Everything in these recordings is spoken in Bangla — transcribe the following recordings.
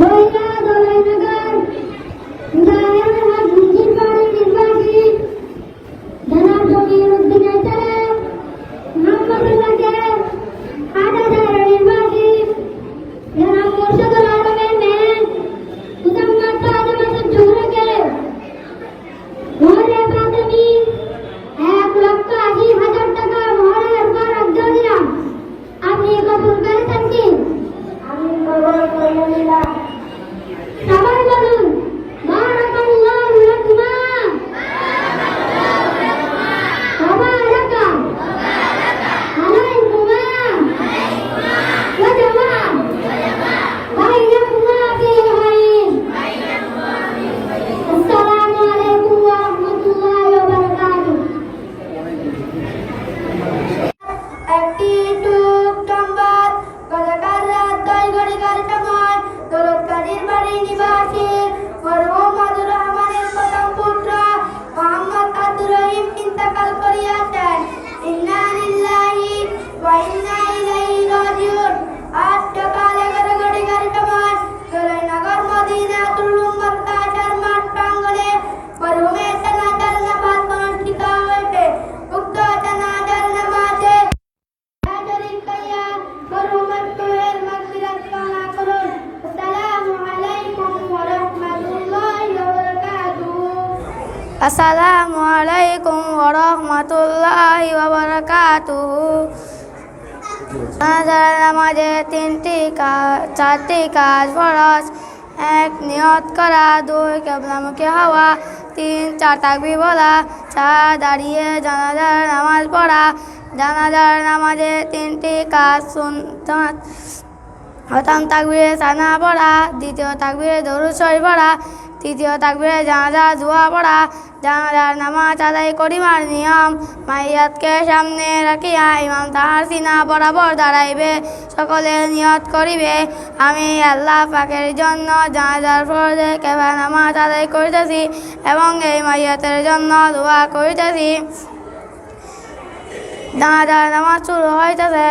Bye. আসসালামু আলাইকুম ওরহমতুল্লাহ ওবরাকাতুহ। জানাজার নামাজে তিনটি কাজ চারটি কাজ ফরজ, এক নিয়ত করা, দুই কেবলামুখী হওয়া, তিন চার তাকবি বলা, চার দাঁড়িয়ে জানাজার নামাজ পড়া, জানাজার নামাজে তিনটি কাজ শুন প্রথম তাকবিরে সানা পড়া, দ্বিতীয় তাকবিরে দরুদ শরীফ পড়া তৃতীয় তাকবিরে জানাজা দোয়া পড়া জানাজার নামাজ আদায় করিবার নিয়ম, মাইয়াতকে সামনে রাখিয়া ইমাম তাহার সিনা বরাবর দাঁড়াইবে, সকলে নিয়ত করিবে। আমি আল্লাহ পাকের জন্য জানাজার ফরজে কেবা নামাজ আদায় করিতেছি এবং এই মাইয়াতের জন্য দোয়া করিতেছি। জানাজার নামাজ শুরু হইতেছে।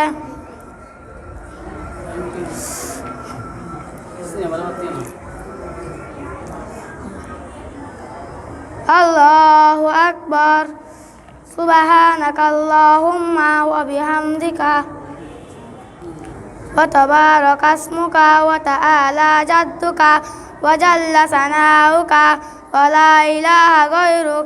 আল্লাহু আকবর সুবাহানাক আল্লাহুম্মা ওয়া বিহামদিকা ওয়া তাবারাক আসমুকা ওয়া তাআলা জাদ্দুকা ওয়া জাল্লা সানাউকা ওয়া লা ইলাহা গায়রুক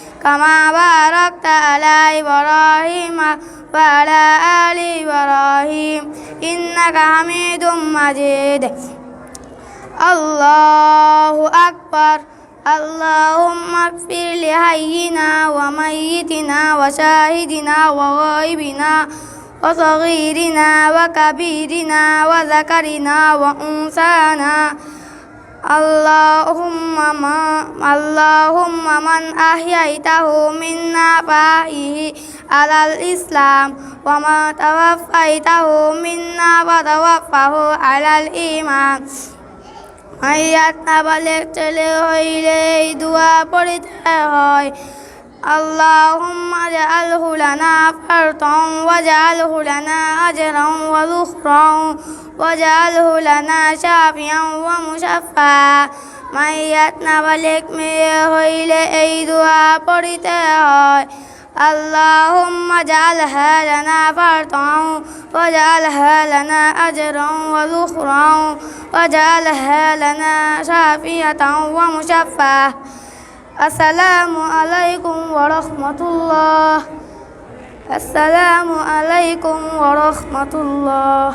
كما باركت على إبراهيم وعلى آل إبراهيم إنك حميد مجيد. الله أكبر. اللهم اغفر لحينا وميتنا وشاهدنا وغائبنا وصغيرنا وكبيرنا وذكرنا وأنثانا اللهم ما اللهم من أحييته منا فأحيه على الإسلام وما توفيته منا فتوفه على الإيمان মাইয়াত নাবালেক ছেলে হইলে এই দোয়া পড়িতে হয় اللهم اجعله لنا فرطا واجعله لنا أجرا وذخرا واجعله لنا شافيا ومشفعا মাইয়াত নাবালেক মেয়ে হইলে এই দোয়া পড়িতে হয় اللهم اجعلها لنا فرطا واجعلها لنا أجرا وذخرا واجعلها لنا شافية ومشفعة السلام عليكم ورحمة الله السلام عليكم ورحمة الله